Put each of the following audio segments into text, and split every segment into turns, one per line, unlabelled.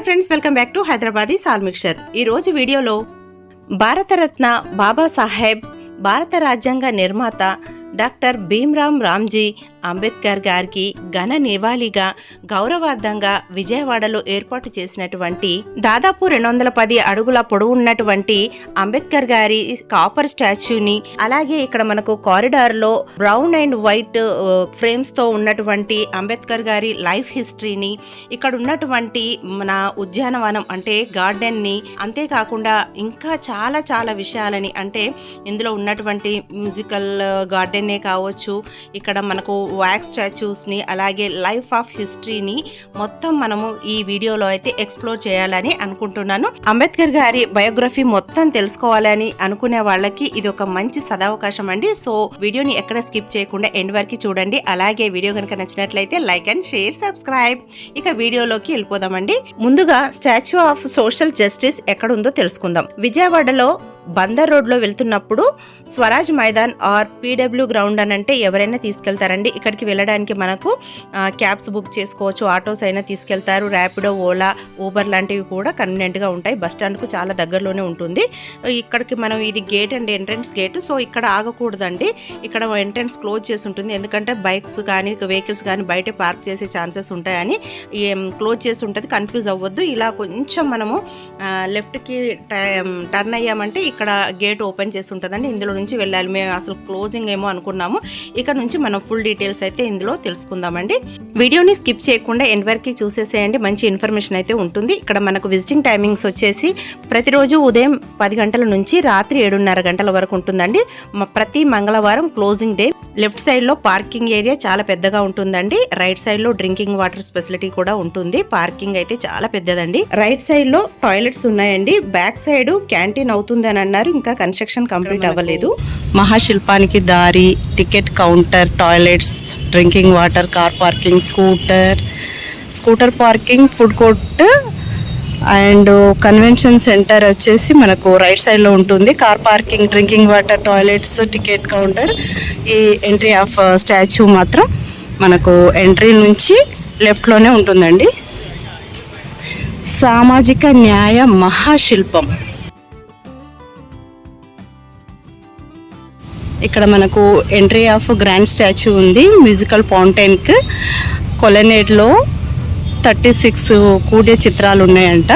Hi friends welcome back to Hyderabadi సాల్మిక్షర్ ఈ రోజు వీడియోలో భారతరత్న బాబాసాహెబ్ భారత రాజ్యాంగ నిర్మాత డాక్టర్ భీమ్రామ్ రామ్జీ అంబేద్కర్ గారికి ఘన నివాళిగా గౌరవార్థంగా విజయవాడలో ఏర్పాటు చేసినటువంటి దాదాపు రెండు వందల పది అడుగుల పొడవు ఉన్నటువంటి అంబేద్కర్ గారి కాపర్ స్టాచ్యూని అలాగే ఇక్కడ మనకు కారిడార్లో బ్రౌన్ అండ్ వైట్ ఫ్రేమ్స్తో ఉన్నటువంటి అంబేద్కర్ గారి లైఫ్ హిస్టరీని ఇక్కడ ఉన్నటువంటి మన ఉద్యానవనం అంటే గార్డెన్ని అంతేకాకుండా ఇంకా చాలా చాలా విషయాలని అంటే ఇందులో ఉన్నటువంటి మ్యూజికల్ గార్డెన్నే కావచ్చు ఇక్కడ మనకు వ్యాక్స్ స్టాచ్యూస్ని అలాగే లైఫ్ ఆఫ్ హిస్టరీని మొత్తం మనము ఈ వీడియోలో అయితే ఎక్స్ప్లోర్ చేయాలని అనుకుంటున్నాను. అంబేద్కర్ గారి బయోగ్రఫీ మొత్తం తెలుసుకోవాలని అనుకునే వాళ్ళకి ఇది ఒక మంచి సదావకాశం అండి. సో వీడియోని ఎక్కడ స్కిప్ చేయకుండా ఎండ్ వరకు చూడండి. అలాగే వీడియో కనుక నచ్చినట్లయితే లైక్ అండ్ షేర్ సబ్స్క్రైబ్ ఇక వీడియోలోకి వెళ్ళిపోదామండి. ముందుగా స్టాచ్యూ ఆఫ్ సోషల్ జస్టిస్ ఎక్కడుందో తెలుసుకుందాం. విజయవాడలో బందర్ రోడ్లో వెళ్తున్నప్పుడు Swaraj Maidan R P W ground అని అంటే ఎవరైనా తీసుకెళ్తారండి. ఇక్కడికి వెళ్ళడానికి మనకు క్యాబ్స్ బుక్ చేసుకోవచ్చు ఆటోస్ అయినా తీసుకెళ్తారు. ర్యాపిడో ఓలా ఊబర్ లాంటివి కూడా కన్వీనియంట్గా ఉంటాయి. బస్ స్టాండ్కు చాలా దగ్గరలోనే ఉంటుంది. ఇక్కడికి మనం ఇది gate and entrance gate so ఇక్కడ ఆగకూడదండి. ఇక్కడ ఎంట్రన్స్ క్లోజ్ చేసి ఉంటుంది. ఎందుకంటే బైక్స్ కానీ వెహికల్స్ కానీ బయట పార్క్ చేసే ఛాన్సెస్ ఉంటాయని క్లోజ్ చేసి ఉంటుంది. కన్ఫ్యూజ్ అవ్వద్దు. ఇలా కొంచెం మనము లెఫ్ట్కి టర్న్ అయ్యామంటే ఇక్కడ గేట్ ఓపెన్ చేసి ఉంటుందండి. ఇందులో నుంచి వెళ్ళాలి. మేము అసలు క్లోజింగ్ ఏమో అనుకున్నాము. ఇక్కడ నుంచి మనం ఫుల్ డీటెయిల్స్ అయితే ఇందులో తెలుసుకుందామండి. వీడియోని స్కిప్ చేయకుండా ఎండ్ వరకు చూసేసేయండి. మంచి ఇన్ఫర్మేషన్ అయితే ఉంటుంది. ఇక్కడ మనకు విజిటింగ్ టైమింగ్స్ వచ్చేసి ప్రతిరోజు ఉదయం పది గంటల నుంచి రాత్రి ఏడున్నర గంటల వరకు ఉంటుందండి. ప్రతి మంగళవారం క్లోజింగ్ డే లెఫ్ట్ సైడ్లో పార్కింగ్ ఏరియా చాలా పెద్దగా ఉంటుందండి. రైట్ సైడ్లో డ్రింకింగ్ వాటర్ ఫెసిలిటీ కూడా ఉంటుంది. పార్కింగ్ అయితే చాలా పెద్దదండి. రైట్ సైడ్లో టాయిలెట్స్ ఉన్నాయండి. బ్యాక్ సైడ్ క్యాంటీన్ అవుతుంది అని అన్నారు. ఇంకా కన్స్ట్రక్షన్ కంప్లీట్ అవ్వలేదు. మహాశిల్పానికి దారి ticket counter toilets drinking water car parking scooter. Scooter parking food court and convention centre వచ్చేసి మనకు రైట్ సైడ్లో ఉంటుంది. Car parking drinking water toilets ticket counter. ఈ ఎంట్రీ ఆఫ్ స్టాచ్యూ మాత్రం మనకు ఎంట్రీ నుంచి లెఫ్ట్లోనే ఉంటుందండి. సామాజిక న్యాయ మహాశిల్పం. ఇక్కడ మనకు ఎంట్రీ ఆఫ్ గ్రాండ్ స్టాచ్యూ ఉంది. మ్యూజికల్ ఫౌంటైన్కి కొలనేడ్లో థర్టీ సిక్స్ కూడే చిత్రాలు ఉన్నాయంట.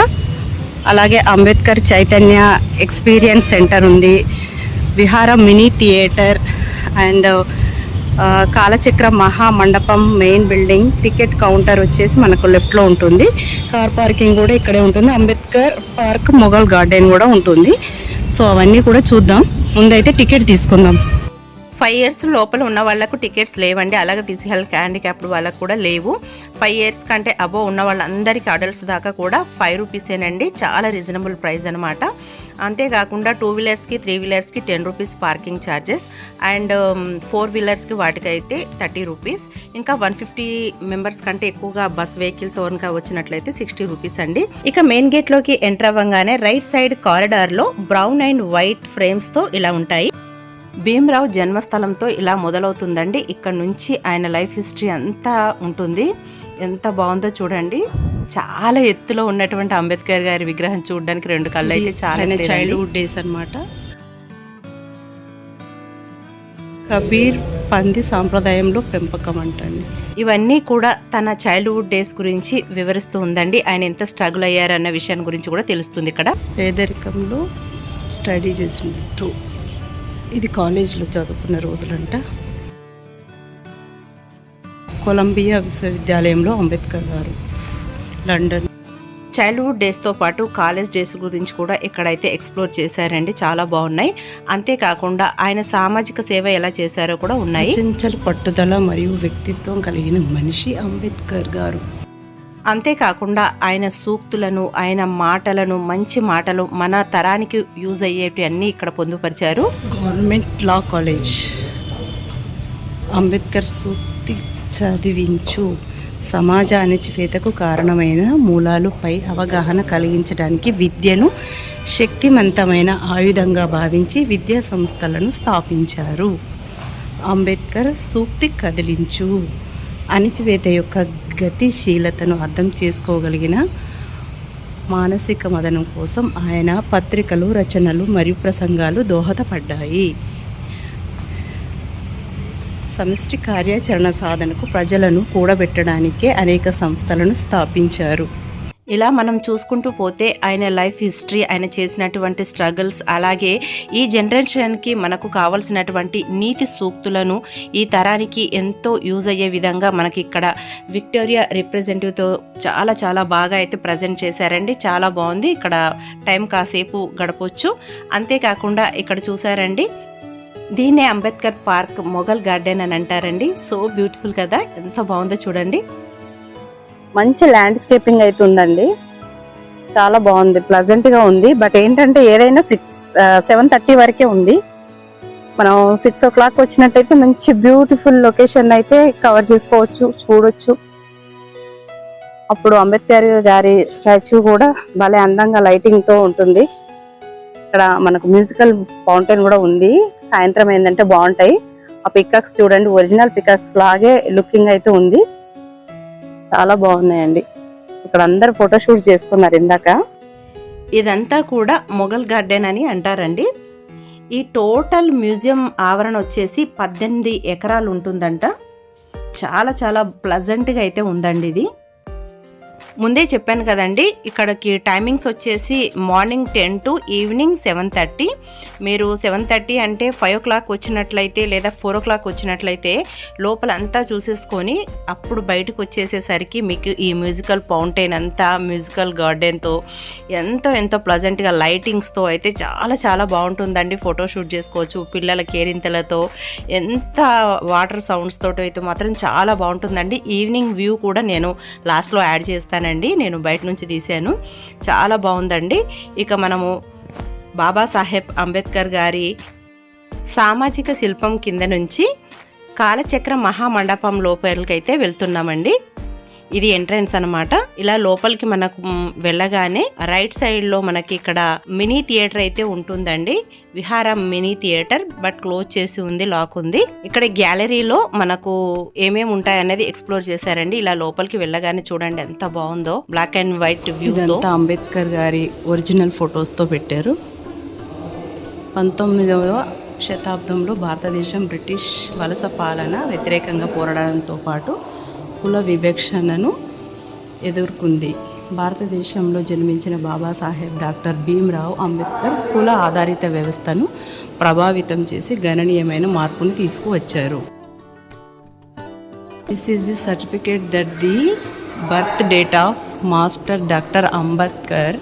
అలాగే అంబేద్కర్ చైతన్య ఎక్స్పీరియన్స్ సెంటర్ ఉంది. విహారం మినీ థియేటర్ అండ్ కాలచక్ర మహా మండపం మెయిన్ బిల్డింగ్ టికెట్ కౌంటర్ వచ్చేసి మనకు లెఫ్ట్లో ఉంటుంది. కార్ పార్కింగ్ కూడా ఇక్కడే ఉంటుంది. అంబేద్కర్ పార్క్ మొఘల్ గార్డెన్ కూడా ఉంటుంది. సో అవన్నీ కూడా చూద్దాం. ముందైతే టికెట్ తీసుకుందాం. ఫైవ్ ఇయర్స్ లోపల ఉన్న వాళ్ళకు టికెట్స్ లేవండి. అలాగే ఫిజికల్ హ్యాండిక్యాప్డ్ వాళ్ళకు కూడా లేవు. ఫైవ్ ఇయర్స్ కంటే అబోవ్ ఉన్న వాళ్ళందరికీ అడల్ట్స్ దాకా కూడా ఫైవ్ రూపీసేనండి చాలా రీజనబుల్ ప్రైస్ అనమాట అంతేకాకుండా టూ వీలర్స్కి three వీలర్స్కి ten rupees parking charges and four వీలర్స్కి వాటికైతే థర్టీ రూపీస్ ఇంకా వన్ ఫిఫ్టీ మెంబర్స్ కంటే ఎక్కువగా బస్ వెహికల్స్ ఓన్గా వచ్చినట్లయితే సిక్స్టీ రూపీస్ అండి. ఇక మెయిన్ గేట్లోకి ఎంటర్ అవ్వగానే రైట్ సైడ్ కారిడార్లో బ్రౌన్ అండ్ వైట్ ఫ్రేమ్స్తో ఇలా ఉంటాయి. భీమరావు జన్మస్థలంతో ఇలా మొదలవుతుందండి. ఇక్కడ నుంచి ఆయన లైఫ్ హిస్టరీ అంతా ఉంటుంది. ఎంత బాగుందో చూడండి. చాలా ఎత్తులో ఉన్నటువంటి అంబేద్కర్ గారి విగ్రహం చూడడానికి రెండు కళ్ళు అయితే చాలా చైల్డ్హుడ్ డేస్ అన్నమాట. కబీర్ పంది సాంప్రదాయంలో పెంపకం అంటండి. ఇవన్నీ కూడా తన చైల్డ్హుడ్ డేస్ గురించి వివరిస్తూ ఉందండి. ఆయన ఎంత స్ట్రగుల్ అయ్యారన్న విషయాన్ని గురించి కూడా తెలుస్తుంది ఇక్కడ. పేదరికంలో స్టడీ చేసినట్టు ఇది కాలేజీలో చదువుకున్న రోజులంట. కొలంబియా విశ్వవిద్యాలయంలో అంబేద్కర్ గారు లండన్. చైల్డ్హుడ్ డేస్తో పాటు కాలేజ్ డేస్ గురించి కూడా ఇక్కడైతే ఎక్స్ప్లోర్ చేశారండి చాలా బాగున్నాయి. అంతేకాకుండా ఆయన సామాజిక సేవ ఎలా చేశారో కూడా ఉన్నాయి. చంచల పట్టుదల మరియు వ్యక్తిత్వం కలిగిన మనిషి అంబేద్కర్ గారు. అంతేకాకుండా ఆయన సూక్తులను ఆయన మాటలను మంచి మాటలు మన తరానికి యూజ్ అయ్యేటి అన్నీ ఇక్కడ పొందుపరిచారు. Government law college. అంబేద్కర్ సూక్తి చదివించు సమాజ అణచివేతకు కారణమైన మూలాలుపై అవగాహన కలిగించడానికి విద్యను శక్తివంతమైన ఆయుధంగా భావించి విద్యా సంస్థలను స్థాపించారు. అంబేద్కర్ సూక్తి కదిలించు. అణిచివేత యొక్క గతిశీలతను అర్థం చేసుకోగలిగిన
మానసిక మదనం కోసం ఆయన పత్రికలు రచనలు మరియు ప్రసంగాలు దోహదపడ్డాయి. సమిష్టి కార్యాచరణ సాధనకు ప్రజలను కూడబెట్టడానికే అనేక సంస్థలను స్థాపించారు.
ఇలా మనం చూసుకుంటూ పోతే ఆయన లైఫ్ హిస్టరీ ఆయన చేసినటువంటి స్ట్రగుల్స్ అలాగే ఈ జనరేషన్కి మనకు కావలసినటువంటి నీతి సూక్తులను ఈ తరానికి ఎంతో యూజ్ అయ్యే విధంగా మనకి ఇక్కడ విక్టోరియా రిప్రజెంటివ్తో చాలా చాలా బాగా అయితే ప్రజెంట్ చేశారండి. చాలా బాగుంది. ఇక్కడ టైం కాసేపు గడపవచ్చు అంతేకాకుండా ఇక్కడ చూసారండి దీన్నే అంబేద్కర్ పార్క్ మొఘల్ గార్డెన్ అని అంటారండి. సో బ్యూటిఫుల్ కదా ఎంత బాగుందో చూడండి.
మంచి ల్యాండ్స్కేపింగ్ అయితే ఉందండి. చాలా బాగుంది ప్లజెంట్గా ఉంది. బట్ ఏంటంటే ఏదైనా సిక్స్ సెవెన్ థర్టీ వరకే ఉంది. మనం సిక్స్ ఓ క్లాక్ వచ్చినట్టయితే మంచి బ్యూటిఫుల్ లొకేషన్ అయితే కవర్ చేసుకోవచ్చు చూడొచ్చు. అప్పుడు అంబేద్కర్ గారి స్టాచ్యూ కూడా భలే అందంగా లైటింగ్తో ఉంటుంది. ఇక్కడ మనకు మ్యూజికల్ ఫౌంటైన్ కూడా ఉంది. సాయంత్రం ఏంటంటే బాగుంటాయి. ఆ పికాక్స్ చూడండి ఒరిజినల్ పికాక్స్ లాగే లుకింగ్ అయితే ఉంది. చాలా బాగున్నాయండి. ఇక్కడ అందరు ఫోటోషూట్ చేసుకున్నారు ఇందాక.
ఇదంతా కూడా మొఘల్ గార్డెన్ అని అంటారండి. ఈ టోటల్ మ్యూజియం ఆవరణ వచ్చేసి పద్దెనిమిది ఎకరాలు ఉంటుందంట. చాలా చాలా ప్లజెంట్గా అయితే ఉందండి ఇది. ముందే చెప్పాను కదండి ఇక్కడికి టైమింగ్స్ వచ్చేసి morning ten to evening seven thirty. మీరు సెవెన్ థర్టీ అంటే ఫైవ్ ఓ క్లాక్ వచ్చినట్లయితే లేదా ఫోర్ ఓ క్లాక్ వచ్చినట్లయితే లోపల అంతా చూసేసుకొని అప్పుడు బయటకు వచ్చేసేసరికి మీకు ఈ మ్యూజికల్ ఫౌంటైన్ అంతా మ్యూజికల్ గార్డెన్తో ఎంతో ఎంతో ప్లజెంట్గా లైటింగ్స్తో అయితే చాలా చాలా బాగుంటుందండి. ఫోటోషూట్ చేసుకోవచ్చు పిల్లల కేరింతలతో ఎంత వాటర్ సౌండ్స్ తోటి అయితే మాత్రం చాలా బాగుంటుందండి. ఈవినింగ్ వ్యూ కూడా నేను లాస్ట్లో యాడ్ చేస్తాను. చేస్తానండి నేను బయట నుంచి తీశాను. చాలా బాగుందండి. ఇక మనము బాబాసాహెబ్ అంబేద్కర్ గారి సామాజిక శిల్పం కింద నుంచి కాలచక్ర మహామండపం లోపలికైతే వెళ్తున్నామండి. ఇది ఎంట్రన్స్ అనమాట ఇలా లోపలికి మనకు వెళ్ళగానే రైట్ సైడ్లో మనకి ఇక్కడ మినీ థియేటర్ అయితే ఉంటుందండి. విహారం మినీ థియేటర్ బట్ క్లోజ్ చేసి ఉంది లాక్ ఉంది. ఇక్కడ గ్యాలరీలో మనకు ఏమేమి ఉంటాయి అనేది ఎక్స్ప్లోర్ చేశారండి. ఇలా లోపలికి వెళ్ళగానే చూడండి ఎంత బాగుందో black and white view
Ambedkar గారి ఒరిజినల్ ఫొటోస్తో పెట్టారు. పంతొమ్మిదవ శతాబ్దంలో భారతదేశం బ్రిటిష్ వలస పాలన వ్యతిరేకంగా పోరాడడంతో పాటు కుల వివక్షణను ఎదుర్కొంది. భారతదేశంలో జన్మించిన బాబాసాహెబ్ డాక్టర్ భీమ్రావ్ అంబేద్కర్ కుల ఆధారిత వ్యవస్థను ప్రభావితం చేసి గణనీయమైన మార్పును తీసుకువచ్చారు. This is the certificate that the birth date of master doctor Ambedkar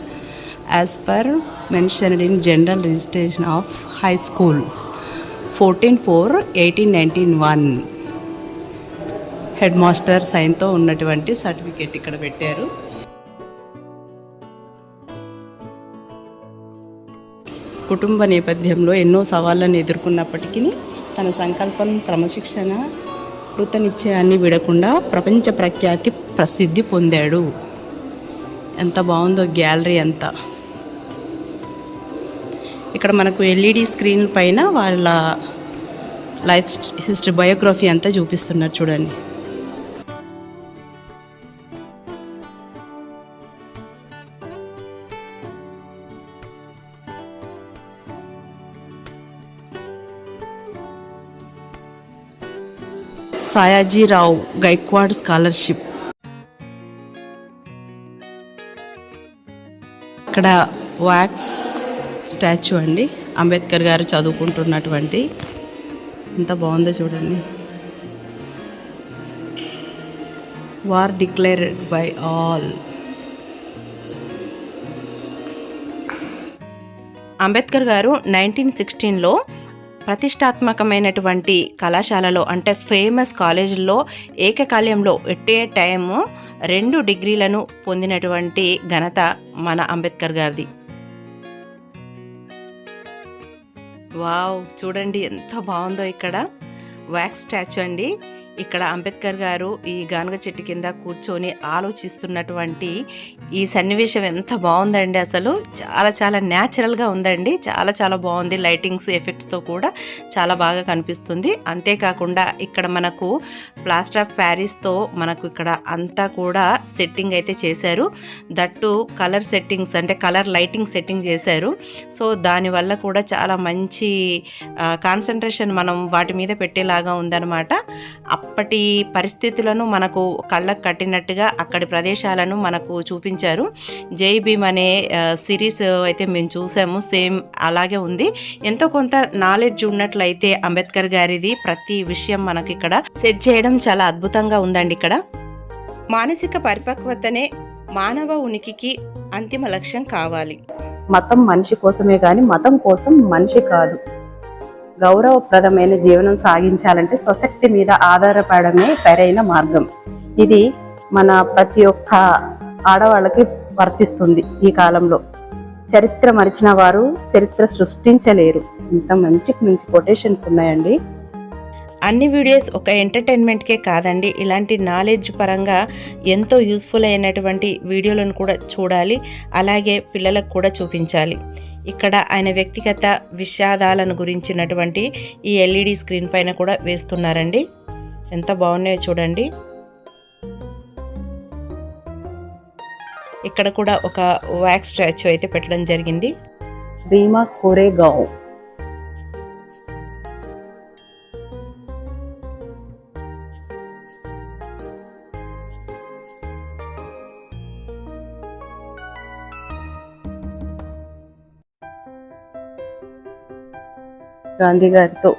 as per mentioned in general registration of high school fourteen four eighteen nineteen one head master సైన్తో ఉన్నటువంటి సర్టిఫికేట్ ఇక్కడ పెట్టారు. కుటుంబ నేపథ్యంలో ఎన్నో సవాళ్ళను ఎదుర్కొన్నప్పటికీ తన సంకల్పం క్రమశిక్షణ కృతనిశ్చయాన్ని విడకుండా ప్రపంచ ప్రఖ్యాతి ప్రసిద్ధి పొందాడు. ఎంత బాగుందో గ్యాలరీ అంతా. ఇక్కడ మనకు ఎల్ఈడి స్క్రీన్ పైన వాళ్ళ లైఫ్ హిస్టరీ బయోగ్రఫీ అంతా చూపిస్తున్నారు చూడండి. సాయాజీరావు గైక్వాడ్ స్కాలర్షిప్. ఇక్కడ వాక్స్ స్టాచ్యూ అండి. అంబేద్కర్ గారు చదువుకుంటున్నటువంటి. ఎంత బాగుందో చూడండి. War declared by all.
Ambedkar గారు నైన్టీన్ సిక్స్టీన్లో ప్రతిష్టాత్మకమైనటువంటి కళాశాలలో అంటే ఫేమస్ కాలేజీల్లో ఏకకాల్యంలో ఎట్టే టైము రెండు డిగ్రీలను పొందినటువంటి ఘనత మన అంబేద్కర్ గారిది. వావ్ చూడండి ఎంత బాగుందో ఇక్కడ. వ్యాక్స్ స్టాచ్యూ అండి. ఇక్కడ అంబేద్కర్ గారు ఈ గానుగ చెట్టు కింద కూర్చొని ఆలోచిస్తున్నటువంటి ఈ సన్నివేశం ఎంత బాగుందండి అసలు. చాలా చాలా న్యాచురల్గా ఉందండి. చాలా చాలా బాగుంది. లైటింగ్స్ ఎఫెక్ట్స్తో కూడా చాలా బాగా కనిపిస్తుంది. అంతేకాకుండా ఇక్కడ మనకు ప్లాస్టర్ ఆఫ్ ప్యారిస్తో మనకు ఇక్కడ అంతా కూడా సెట్టింగ్ అయితే చేశారు. దట్టు కలర్ సెట్టింగ్స్ అంటే కలర్ లైటింగ్ సెట్టింగ్ చేశారు. సో దానివల్ల కూడా చాలా మంచి కాన్సన్ట్రేషన్ మనం వాటి మీద పెట్టేలాగా ఉందన్నమాట. అప్పటి పరిస్థితులను మనకు కళ్ళకు కట్టినట్టుగా అక్కడి ప్రదేశాలను మనకు చూపించారు. జై భీమ్ అనే సిరీస్ అయితే మేము చూసాము. సేమ్ అలాగే ఉంది. ఎంతో కొంత నాలెడ్జ్ ఉన్నట్లయితే అంబేద్కర్ గారిది ప్రతి విషయం మనకి ఇక్కడ సెట్ చేయడం చాలా అద్భుతంగా ఉందండి ఇక్కడ. మానసిక పరిపక్వతనే మానవ ఉనికికి అంతిమ లక్ష్యం కావాలి.
మతం మనిషి కోసమే కానీ మతం కోసం మనిషి కాదు. గౌరవప్రదమైన జీవనం సాగించాలంటే స్వశక్తి మీద ఆధారపడమే సరైన మార్గం. ఇది మన ప్రతి ఒక్క ఆడవాళ్ళకి వర్తిస్తుంది ఈ కాలంలో. చరిత్ర మరిచిన వారు చరిత్ర సృష్టించలేరు. ఇంత మంచి మంచి కొటేషన్స్ ఉన్నాయండి.
అన్ని వీడియోస్ ఒక ఎంటర్టైన్మెంట్కే కాదండి. ఇలాంటి నాలెడ్జ్ పరంగా ఎంతో యూస్ఫుల్ అయినటువంటి వీడియోలను కూడా చూడాలి. అలాగే పిల్లలకు కూడా చూపించాలి. ఇక్కడ ఆయన వ్యక్తిగత విషాదాలను గురించినటువంటి ఈ ఎల్ఈడి స్క్రీన్ పైన కూడా వేస్తున్నారండి. ఎంత బాగున్నాయో చూడండి. ఇక్కడ కూడా ఒక వ్యాక్స్ స్టాచ్యూ అయితే పెట్టడం జరిగింది.
భీమా కోరేగావ్. గాంధీ గారితో.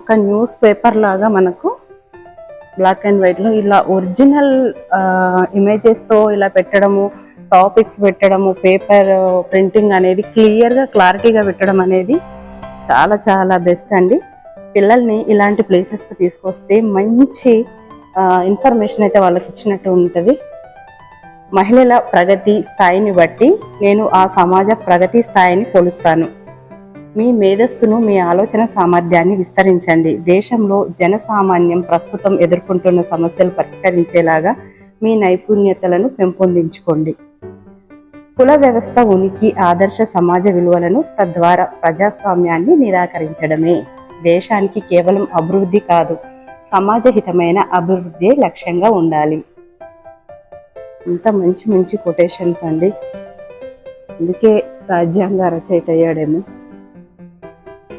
ఒక న్యూస్ పేపర్ లాగా మనకు బ్లాక్ అండ్ వైట్లో ఇలా ఒరిజినల్ ఇమేజెస్తో ఇలా పెట్టడము టాపిక్స్ పెట్టడము పేపర్ ప్రింటింగ్ అనేది క్లియర్గా క్లారిటీగా పెట్టడం అనేది చాలా చాలా బెస్ట్ అండి. పిల్లల్ని ఇలాంటి ప్లేసెస్కి తీసుకొస్తే మంచి ఇన్ఫర్మేషన్ అయితే వాళ్ళకి ఇచ్చినట్టు ఉంటుంది. మహిళల ప్రగతి స్థాయిని బట్టి నేను ఆ సమాజ ప్రగతి స్థాయిని కొలుస్తాను మీ మేధస్సును మీ ఆలోచన సామర్థ్యాన్ని విస్తరించండి. దేశంలో జనసామాన్యం ప్రస్తుతం ఎదుర్కొంటున్న సమస్యలు పరిష్కరించేలాగా మీ నైపుణ్యతలను పెంపొందించుకోండి. కుల వ్యవస్థ ఉనికి ఆదర్శ సమాజ విలువలను తద్వారా ప్రజాస్వామ్యాన్ని నిరాకరించడమే. దేశానికి కేవలం అభివృద్ధి కాదు సమాజహితమైన అభివృద్ధి లక్ష్యంగా ఉండాలి. ఇంత మంచి మంచి కొటేషన్స్ అండి. అందుకే రాజ్యాంగ రచయిత అయ్యాడేమో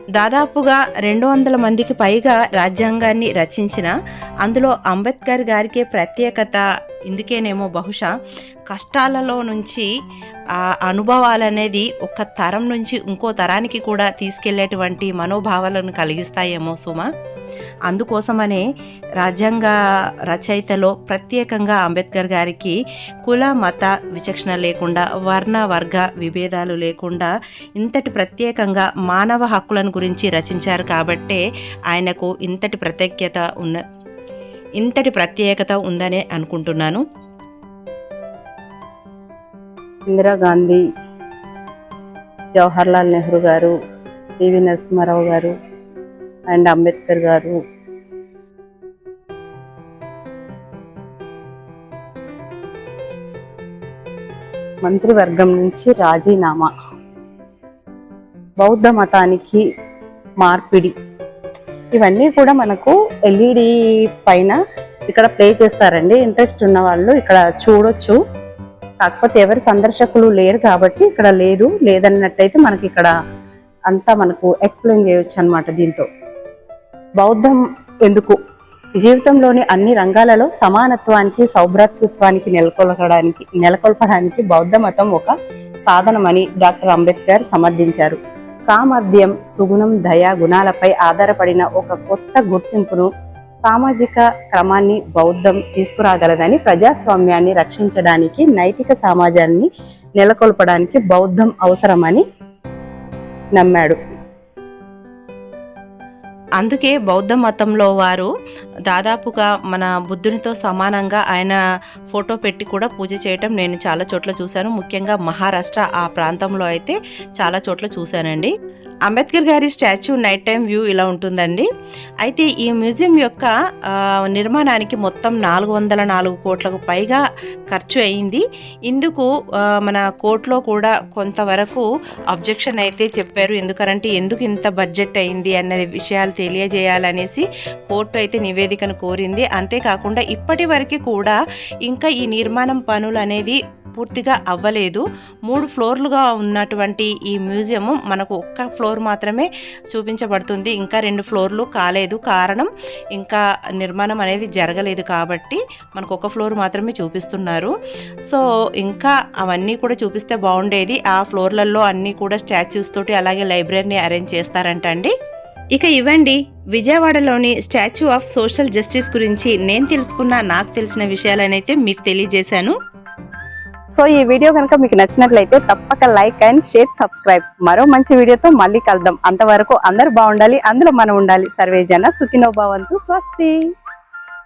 దాదాపుగా రెండు వందల మందికి పైగా రాజ్యాంగాన్ని రచించిన అందులో అంబేద్కర్ గారికే ప్రత్యేకత ఇందుకేనేమో బహుశా కష్టాలలో నుంచి ఆ అనుభవాలనేది ఒక తరం నుంచి ఇంకో తరానికి కూడా తీసుకెళ్ళేటువంటి మనోభావాలను కలిగిస్తాయేమో సుమ. అందుకోసమనే రాజ్యాంగ రచయితలో ప్రత్యేకంగా అంబేద్కర్ గారికి కుల మత విచక్షణ లేకుండా వర్ణ వర్గ విభేదాలు లేకుండా ఇంతటి ప్రత్యేకంగా మానవ హక్కులను గురించి రచించారు కాబట్టే ఆయనకు ఇంతటి ప్రత్యేకత ఉన్న ఇంతటి ప్రత్యేకత ఉందనే అనుకుంటున్నాను.
ఇందిరాగాంధీ జవహర్లాల్ నెహ్రూ గారు పివి నరసింహారావు గారు అండ్ అంబేద్కర్ గారు. మంత్రివర్గం నుంచి రాజీనామా. బౌద్ధ మతానికి మార్పిడి. ఇవన్నీ కూడా మనకు ఎల్ఈడి పైన ఇక్కడ ప్లే చేస్తారండి. ఇంట్రెస్ట్ ఉన్న వాళ్ళు ఇక్కడ చూడొచ్చు. కాకపోతే ఎవరు సందర్శకులు లేరు కాబట్టి ఇక్కడ లేదు. లేదన్నట్టయితే మనకి ఇక్కడ అంతా మనకు ఎక్స్ప్లెయిన్ చేయొచ్చు అన్నమాట దీంతో. బౌద్ధం ఎందుకు? జీవితంలోని అన్ని రంగాలలో సమానత్వానికి సౌభ్రాతృత్వానికి నెలకొల్పడానికి నెలకొల్పడానికి బౌద్ధ మతం ఒక సాధనమని డాక్టర్ అంబేద్కర్ సమర్థించారు. సామర్థ్యం సుగుణం దయ గుణాలపై ఆధారపడిన ఒక కొత్త గుర్తింపును సామాజిక క్రమాన్ని బౌద్ధం తీసుకురాగలదని ప్రజాస్వామ్యాన్ని రక్షించడానికి నైతిక సమాజాన్ని నెలకొల్పడానికి బౌద్ధం అవసరమని నమ్మాడు.
అందుకే బౌద్ధ మతంలో వారు దాదాపుగా మన బుద్ధునితో సమానంగా ఆయన ఫోటో పెట్టి కూడా పూజ చేయటం నేను చాలా చోట్ల చూశాను. ముఖ్యంగా మహారాష్ట్ర ఆ ప్రాంతంలో అయితే చాలా చోట్ల చూశానండి. అంబేద్కర్ గారి స్టాచ్యూ నైట్ టైం వ్యూ ఇలా ఉంటుందండి. అయితే ఈ మ్యూజియం యొక్క నిర్మాణానికి మొత్తం నాలుగు వందల నాలుగు కోట్లకు పైగా ఖర్చు అయింది. ఇందుకు మన కోర్టులో కూడా కొంతవరకు అబ్జెక్షన్ అయితే చెప్పారు. ఎందుకంటే ఎందుకు ఇంత బడ్జెట్ అయింది అనే విషయాలు తెలియజేయాలనేసి కోర్టు అయితే నివేదికను కోరింది. అంతేకాకుండా ఇప్పటి వరకు కూడా ఇంకా ఈ నిర్మాణం పనులు అనేది పూర్తిగా అవ్వలేదు. మూడు ఫ్లోర్లుగా ఉన్నటువంటి ఈ మ్యూజియం మనకు ఒక్క ఫ్లోర్ మాత్రమే చూపించబడుతుంది. ఇంకా రెండు ఫ్లోర్లు కాలేదు. కారణం ఇంకా నిర్మాణం అనేది జరగలేదు కాబట్టి మనకు ఒక ఫ్లోర్ మాత్రమే చూపిస్తున్నారు. సో ఇంకా అవన్నీ కూడా చూపిస్తే బాగుండేది. ఆ ఫ్లోర్లలో అన్నీ కూడా స్టాచ్యూస్ తోటి అలాగే లైబ్రరీని అరేంజ్ చేస్తారంట అండి. ఇక ఇవ్వండి. విజయవాడలోని స్టాచ్యూ ఆఫ్ సోషల్ జస్టిస్ గురించి నేను తెలుసుకున్న నాకు తెలిసిన విషయాలనైతే మీకు తెలియజేశాను.
సో ఈ వీడియో కనుక మీకు నచ్చినట్లయితే తప్పక లైక్ అండ్ షేర్ సబ్స్క్రైబ్. మరో మంచి వీడియోతో మళ్ళీ కలుద్దాం. అంతవరకు అందరూ బాగుండాలి అందులో మనం ఉండాలి. సర్వే జన సుఖినో స్వస్తి.